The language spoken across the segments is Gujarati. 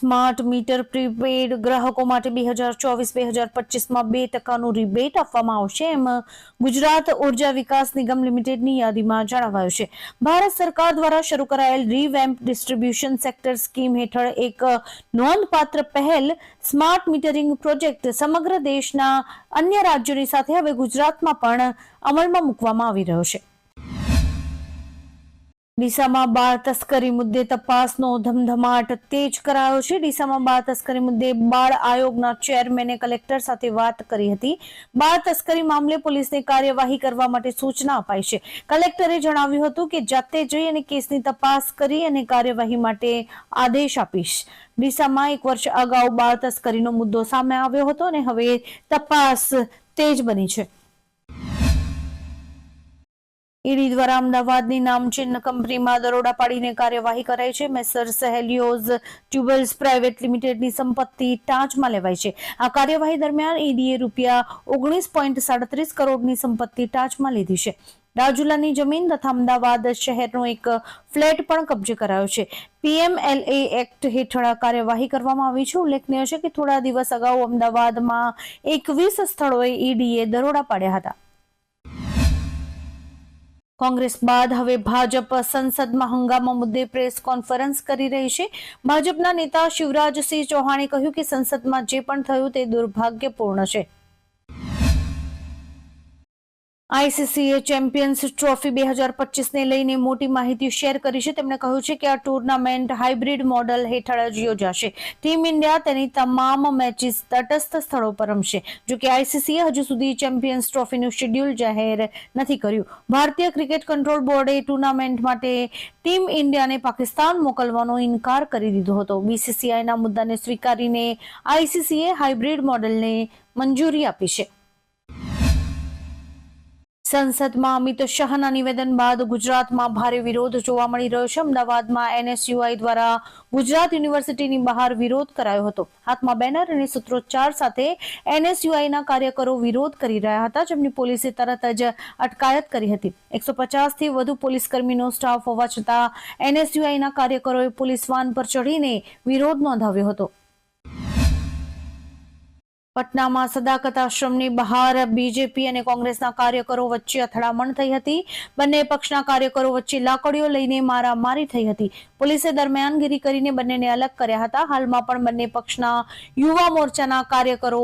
સ્માર્ટ મીટર પ્રીપેડ ગ્રાહકો માટે બે હજાર ચોવીસ, બે હજાર પચીસમાં બે ટકાનું રિબેટ આપવામાં આવશે એમ ગુજરાત ઊર્જા વિકાસ નિગમ લિમિટેડની યાદીમાં જણાવાયું છે. ભારત સરકાર દ્વારા શરૂ કરાયેલ રીવેમ્પ ડિસ્ટ્રીબ્યુશન સેક્ટર સ્કીમ હેઠળ એક નોંધપાત્ર પહેલ સ્માર્ટ મીટરિંગ પ્રોજેક્ટ સમગ્ર દેશના અન્ય રાજ્યોની સાથે હવે ગુજરાતમાં પણ અમલમાં મૂકવામાં આવી રહ્યો છે. ડીસામાં બાળ તસ્કરી મુદ્દે તપાસનો ધમધમાટ તેજ કરાયો છે. ડીસામાં બાળ તસ્કરી મુદ્દે બાળ આયોગના ચેરમેને કલેક્ટર સાથે વાત કરી હતી. બાળ તસ્કરી મામલે પોલીસને કાર્યવાહી કરવા માટે સૂચના અપાઈ છે. કલેક્ટરે જણાવ્યું હતું કે જાતે જઈ અને કેસની તપાસ કરી અને કાર્યવાહી માટે આદેશ આપીશ. ડીસામાં એક વર્ષ અગાઉ બાળ તસ્કરીનો મુદ્દો સામે આવ્યો હતો અને હવે તપાસ તેજ બની છે. ઈડી દ્વારા અમદાવાદની નામચીન કંપનીમાં દરોડા પાડીને કાર્યવાહી કરાઈ છે. મેસર્સ હેલિયોઝ ટ્યુબલ્સ પ્રાઇવેટ લિમિટેડની સંપત્તિ ટાંચમાં લેવાઈ છે. આ કાર્યવાહી દરમિયાન ઈડીએ રૂપિયા ઓગણીસ પોઈન્ટ સાડત્રીસ કરોડની સંપત્તિ ટાંચમાં લીધી છે. રાજુલાની જમીન તથા અમદાવાદ શહેરનો એક ફ્લેટ પણ કબજે કરાયો છે. પીએમએલએ એક્ટ હેઠળ કાર્યવાહી કરવામાં આવી છે. ઉલ્લેખનીય છે કે થોડા દિવસ અગાઉ અમદાવાદમાં એકવીસ સ્થળોએ ઈડીએ દરોડા પાડ્યા હતા. કોંગ્રેસ બાદ હવે ભાજપ સંસદમાં હંગામા મુદ્દે પ્રેસ કોન્ફરન્સ કરી રહી છે. ભાજપના નેતા શિવરાજસિંહ ચૌહાણે કહ્યું કે સંસદમાં જે પણ થયું તે દુર્ભાગ્યપૂર્ણ છે. આઈસીસીએ ચેમ્પિયન્સ ટ્રોફી બે હજાર પચીસને લઈને મોટી માહિતી શેર કરી છે. તેમણે કહ્યું છે કે આ ટુર્નામેન્ટ હાઇબ્રિડ મોડલ હેઠળ જ યોજાશે. ટીમ ઇન્ડિયા તેની તમામ મેચિસ તટસ્થ સ્થળો પર રમશે. જો કે આઈસીસીએ હજુ સુધી ચેમ્પિયન્સ ટ્રોફીનું શેડ્યુલ જાહેર નથી કર્યું. ભારતીય ક્રિકેટ કંટ્રોલ બોર્ડે ટુર્નામેન્ટ માટે ટીમ ઇન્ડિયાને પાકિસ્તાન મોકલવાનો ઇનકાર કરી દીધો હતો. બીસીસીઆઈના મુદ્દાને સ્વીકારીને આઈસીસીએ હાઇબ્રિડ મોડલને મંજૂરી આપી છે. સંસદમાં અમિત શાહના નિવેદન બાદ ગુજરાતમાં ભારે વિરોધ જોવા મળી રહ્યો છે. અમદાવાદમાં એનએસયુઆઈ દ્વારા ગુજરાત યુનિવર્સિટીની બહાર વિરોધ કરાયો હતો. હાથમાં બેનર અને સૂત્રોચ્ચાર સાથે એનએસયુઆઈના કાર્યકરો વિરોધ કરી રહ્યા હતા. જેમની પોલીસે તરત જ અટકાયત કરી હતી. એકસો થી વધુ પોલીસ કર્મીનો સ્ટાફ હોવા છતાં એનએસયુઆઈના કાર્યકરોએ પોલીસ વાન પર ચઢીને વિરોધ નોંધાવ્યો હતો. પટનામાં સદાકત આશ્રમની બહાર બીજેપી અને કોંગ્રેસના કાર્યકરો વચ્ચે અથડામણ થઈ હતી. બંને પક્ષના કાર્યકરો વચ્ચે લાકડીઓ લઈને મારામારી થઈ હતી. પોલીસે દરમિયાનગીરી કરીને બંનેને અલગ કર્યા હતા. હાલમાં પણ બંને પક્ષના યુવા મોરચાના કાર્યકરો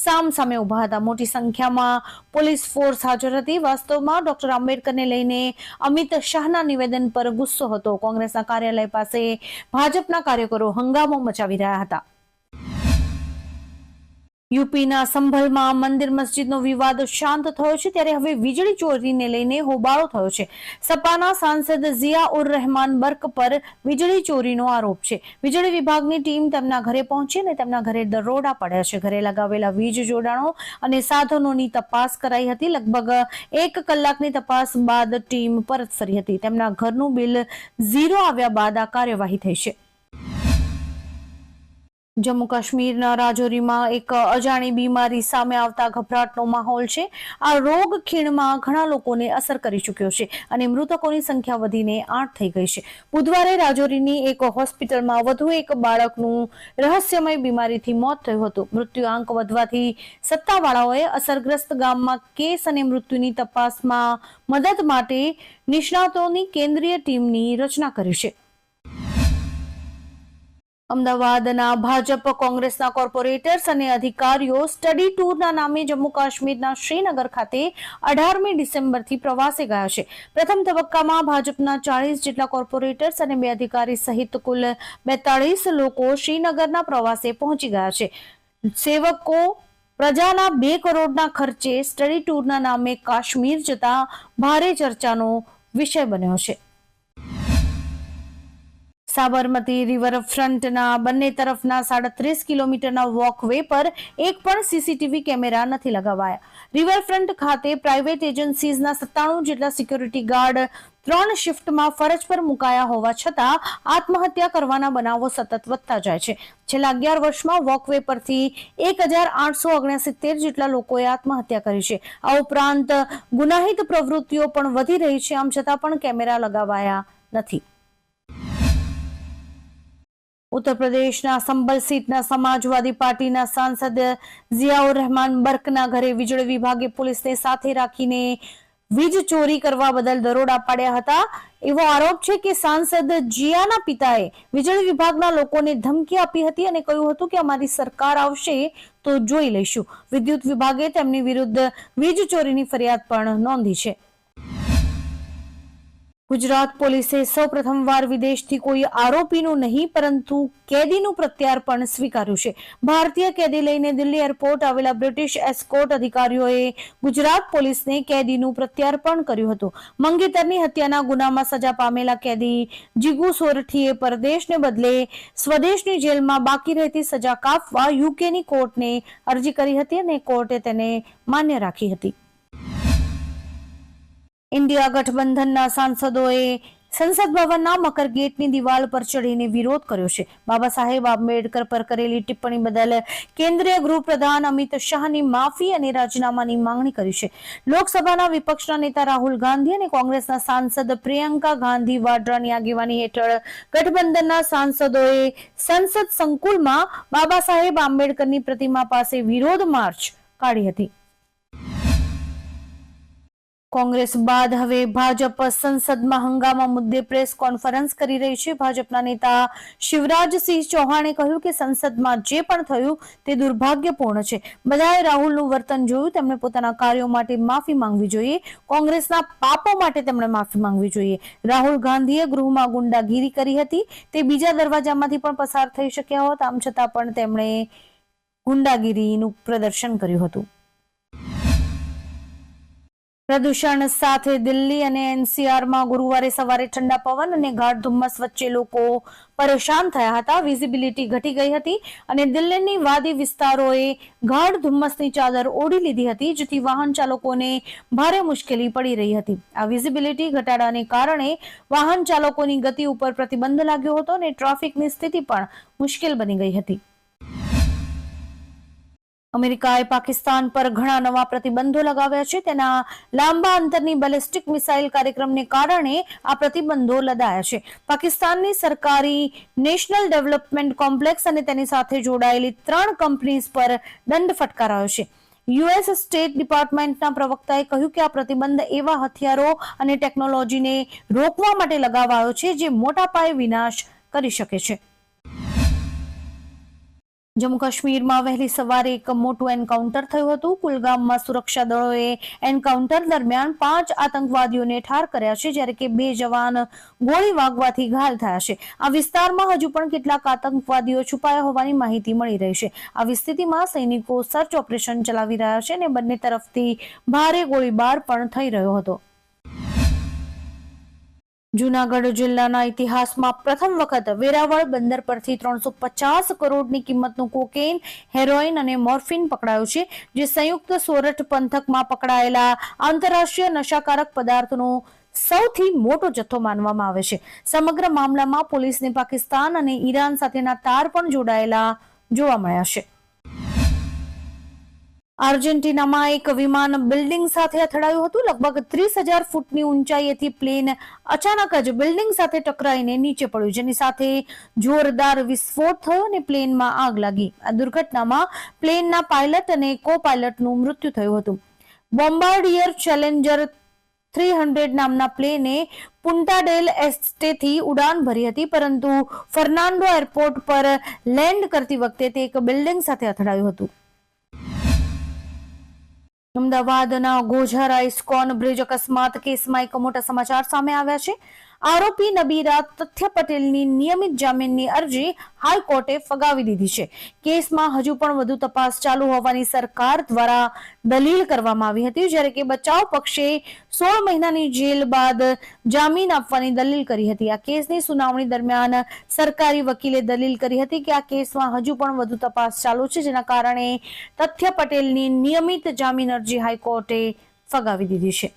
સામ સામે ઊભા હતા. મોટી સંખ્યામાં પોલીસ ફોર્સ હાજર હતી. વાસ્તવમાં ડોક્ટર આંબેડકરને લઈને અમિત શાહના નિવેદન પર ગુસ્સો હતો. કોંગ્રેસના કાર્યાલય પાસે ભાજપના કાર્યકરો હંગામો મચાવી રહ્યા હતા. યુપીના સંભલમાં મંદિર મસ્જિદનો વિવાદ શાંત થયો છે, ત્યારે હવે વીજળી ચોરીને લઈને હોબાળો થયો છે. સપાના સાંસદ ઝિયા ઉર રહેમાન બર્ક પર વીજળી ચોરીનો આરોપ છે. વીજળી વિભાગની ટીમ તેમના ઘરે પહોંચી અને તેમના ઘરે દરોડા પડ્યા છે. ઘરે લગાવેલા વીજ જોડાણો અને સાધનોની તપાસ કરાઈ હતી. લગભગ એક કલાકની તપાસ બાદ ટીમ પરત ફરી હતી. તેમના ઘરનું બિલ ઝીરો આવ્યા બાદ આ કાર્યવાહી થઈ છે. જમ્મુ કાશ્મીરના રાજૌરીમાં એક અજાણી બીમારી સામે આવતા ગભરાટનો માહોલ છે. આ રોગ ખીણમાં ઘણા લોકોને અસર કરી ચૂક્યો છે અને મૃતકોની સંખ્યા વધીને આઠ થઈ ગઈ છે. બુધવારે રાજૌરીની એક હોસ્પિટલમાં વધુ એક બાળકનું રહસ્યમય બીમારીથી મોત થયું હતું. મૃત્યુઆંક વધવાથી સત્તાવાળાઓએ અસરગ્રસ્ત ગામમાં કેસ અને મૃત્યુની તપાસમાં મદદ માટે નિષ્ણાતોની કેન્દ્રીય ટીમની રચના કરી છે. અમદાવાદના ભાજપ કોંગ્રેસના કોર્પોરેટર્સ અને અધિકારીઓ સ્ટડી ટૂરના નામે જમ્મુ કાશ્મીરના શ્રીનગર ખાતે અઢારમી ડિસેમ્બરથી પ્રવાસે ગયા છે. પ્રથમ તબક્કામાં ભાજપના ચાળીસ જેટલા કોર્પોરેટર્સ અને બે અધિકારી સહિત કુલ બેતાળીસ લોકો શ્રીનગરના પ્રવાસે પહોંચી ગયા છે. સેવકો પ્રજાના બે કરોડના ખર્ચે સ્ટડી ટૂરના નામે કાશ્મીર જતા ભારે ચર્ચાનો વિષય બન્યો છે. સાબરમતી રિવરફ્રન્ટના બંને તરફના સાડત્રીસ કિલોમીટરના વોકવે પર એક પણ સીસીટીવી કેમેરા નથી લગાવાયા. રિવરફ્રન્ટ ખાતે પ્રાઇવેટ એજન્સીઝના સત્તાણું જેટલા સિક્યોરિટી ગાર્ડ ત્રણ શિફ્ટમાં ફરજ પર મુકાયા હોવા છતાં આત્મહત્યા કરવાના બનાવો સતત વધતા જાય છે. છેલ્લા અગિયાર વર્ષમાં વોકવે પરથી એક હજાર આઠસો ઓગણસિત્તેર જેટલા લોકોએ આત્મહત્યા કરી છે. આ ઉપરાંત ગુનાહિત પ્રવૃત્તિઓ પણ વધી રહી છે, આમ છતાં પણ કેમેરા લગાવાયા નથી. ઉત્તર પ્રદેશના સંબલ સીટના સમાજવાદી પાર્ટીના સાંસદ ઝિયાઉર રહેમાન બર્કના ઘરે વીજળી વિભાગે પોલીસને સાથે રાખીને વીજ ચોરી કરવા બદલ દરોડા પાડ્યા હતા. એવો આરોપ છે કે સાંસદ જિયાના પિતાએ વીજળી વિભાગના લોકોને ધમકી આપી હતી અને કહ્યું હતું કે અમારી સરકાર આવશે તો જોઈ લઈશું. વિદ્યુત વિભાગે તેમની વિરુદ્ધ વીજ ચોરીની ફરિયાદ પણ નોંધી છે. ગુજરાત પોલીસે સૌપ્રથમવાર વિદેશથી કોઈ આરોપીનું નહીં, પરંતુ કેદીનું પ્રત્યાર્પણ સ્વીકાર્યું છે. ભારતીય કેદી લઈને દિલ્હી એરપોર્ટ આવેલા બ્રિટિશ એસ્કોર્ટ અધિકારીઓએ ગુજરાત પોલીસને કેદીનું પ્રત્યાર્પણ કર્યું હતું. મંગેતરની હત્યાના ગુનામાં સજા પામેલા કેદી જીગુ સોરઠીએ પરદેશને બદલે સ્વદેશની જેલમાં બાકી રહેતી સજા કાપવા યુકેની કોર્ટને અરજી કરી હતી અને કોર્ટે તેને માન્ય રાખી હતી. ઇન્ડિયા ગઠબંધનના સાંસદોએ સંસદ ભવનના મકર ગેટની દિવાલ પર ચડીને વિરોધ કર્યો છે. બાબા સાહેબ આંબેડકર પર કરેલી ટિપ્પણી બદલ કેન્દ્રીય ગૃહપ્રધાન અમિત શાહની માફી અને રાજીનામાની માંગણી કરી છે. લોકસભાના વિપક્ષના નેતા રાહુલ ગાંધી અને કોંગ્રેસના સાંસદ પ્રિયંકા ગાંધી વાડ્રાની આગેવાની હેઠળ ગઠબંધનના સાંસદોએ સંસદ સંકુલમાં બાબા સાહેબ આંબેડકરની પ્રતિમા પાસે વિરોધ માર્ચ કાઢી હતી. કોંગ્રેસ બાદ હવે ભાજપ સંસદમાં હંગામા મુદ્દે પ્રેસ કોન્ફરન્સ કરી રહી છે. ભાજપના નેતા શિવરાજસિંહ ચૌહાણે કહ્યું કે સંસદમાં જે પણ થયું તે દુર્ભાગ્યપૂર્ણ છે. બધાએ રાહુલનું વર્તન જોયું, તેમણે પોતાના કાર્યો માટે માફી માંગવી જોઈએ. કોંગ્રેસના પાપો માટે તેમણે માફી માંગવી જોઈએ. રાહુલ ગાંધીએ ગૃહમાં ગુંડાગીરી કરી હતી. તે બીજા દરવાજામાંથી પણ પસાર થઈ શક્યા હોત. આમ છતાં પણ તેમણે ગુંડાગીરીનું પ્રદર્શન કર્યું હતું. પ્રદૂષણ સાથે દિલ્હી અને એનસીઆરમાં ગુરુવારે સવારે ઠંડા પવન અને ગાઢ ધુમ્મસ વચ્ચે લોકો પરેશાન થયા હતા. વિઝિબિલિટી ઘટી ગઈ હતી અને દિલ્હીની વાદી વિસ્તારોએ ગાઢ ધુમ્મસની ચાદર ઓઢી લીધી હતી, જેથી વાહન ચાલકોને ભારે મુશ્કેલી પડી રહી હતી. આ વિઝિબિલિટી ઘટાડાને કારણે વાહન ચાલકોની ગતિ ઉપર પ્રતિબંધ લાગ્યો હતો અને ટ્રાફિકની સ્થિતિ પણ મુશ્કેલ બની ગઈ હતી. અમેરિકાએ પાકિસ્તાન પર ઘણા નવા પ્રતિબંધો લગાવ્યા છે. તેના લાંબા અંતરની બેલિસ્ટિક મિસાઇલ કાર્યક્રમને કારણે આ પ્રતિબંધો લદાયા છે. પાકિસ્તાનની સરકારી નેશનલ ડેવલપમેન્ટ કોમ્પ્લેક્સ અને તેની સાથે જોડાયેલી ત્રણ કંપનીઝ પર દંડ ફટકારાયો છે. યુએસ સ્ટેટ ડિપાર્ટમેન્ટના પ્રવક્તાએ કહ્યું કે આ પ્રતિબંધ એવા હથિયારો અને ટેકનોલોજીને રોકવા માટે લગાવાયો છે જે મોટા પાયે વિનાશ કરી શકે છે. જમ્મુ કાશ્મીરમાં વહેલી સવારે એક મોટું એન્કાઉન્ટર થયું હતું. કુલગામમાં સુરક્ષા દળોએ એન્કાઉન્ટર દરમિયાન પાંચ આતંકવાદીઓને ઠાર કર્યા છે, જ્યારે કે બે જવાન ગોળી વાગવાથી ઘાયલ થયા છે. આ વિસ્તારમાં હજુ પણ કેટલાક આતંકવાદીઓ છુપાયા હોવાની માહિતી મળી રહી છે. આવી સ્થિતિમાં સૈનિકો સર્ચ ઓપરેશન ચલાવી રહ્યા છે અને બંને તરફથી ભારે ગોળીબાર પણ થઈ રહ્યો હતો. જુનાગઢ જિલ્લાના ઇતિહાસમાં પ્રથમ વખત વેરાવળ બંદર પરથી ત્રણસો પચાસ કરોડની કિંમતનું કોકેન હેરોઇન અને મોર્ફિન પકડાયું છે, જે સંયુક્ત સોરઠ પંથકમાં પકડાયેલા આંતરરાષ્ટ્રીય નશાકારક પદાર્થનો સૌથી મોટો જથ્થો માનવામાં આવે છે. સમગ્ર મામલામાં પોલીસને પાકિસ્તાન અને ઈરાન સાથેના તાર પણ જોડાયેલા જોવા મળ્યા છે. આર્જેન્ટિનામાં એક વિમાન બિલ્ડિંગ સાથે અથડાયું હતું. લગભગ ત્રીસ હજાર ફૂટની ઊંચાઈએથી પ્લેન અચાનક જ બિલ્ડિંગ સાથે ટકરાઈને નીચે પડ્યું, જેની સાથે જોરદાર વિસ્ફોટ થયો અને પ્લેનમાં આગ લાગી. આ દુર્ઘટનામાં પ્લેનના પાયલટ અને કો પાયલટનું મૃત્યુ થયું હતું. બોમ્બાર્ડિયર ચેલેન્જર થ્રી હંડ્રેડ નામના પ્લેને પુન્ટાડેલ એસ્ટેથી ઉડાન ભરી હતી, પરંતુ ફર્નાન્ડો એરપોર્ટ પર લેન્ડ કરતી વખતે તે એક બિલ્ડિંગ સાથે અથડાયું હતું. અમદાવાદના ગોઝારા ઇસ્કોન બ્રિજ અકસ્માત કેસમાં એક મોટા સમાચાર સામે આવ્યા છે. આરોપી નબીરા તથ્ય પટેલની નિયમિત જામીનની અરજી હાઈકોર્ટે ફગાવી દીધી છે. કેસમાં હજુ પણ વધુ તપાસ ચાલુ હોવાની સરકાર દ્વારા દલીલ કરવામાં આવી હતી, જ્યારે કે બચાવ પક્ષે સોળ મહિનાની જેલ બાદ જામીન આપવાની દલીલ કરી હતી. આ કેસની સુનાવણી દરમિયાન સરકારી વકીલે દલીલ કરી હતી કે આ કેસમાં હજુ પણ વધુ તપાસ ચાલુ છે, જેના કારણે તથ્ય પટેલની નિયમિત જામીન અરજી હાઈકોર્ટે ફગાવી દીધી છે.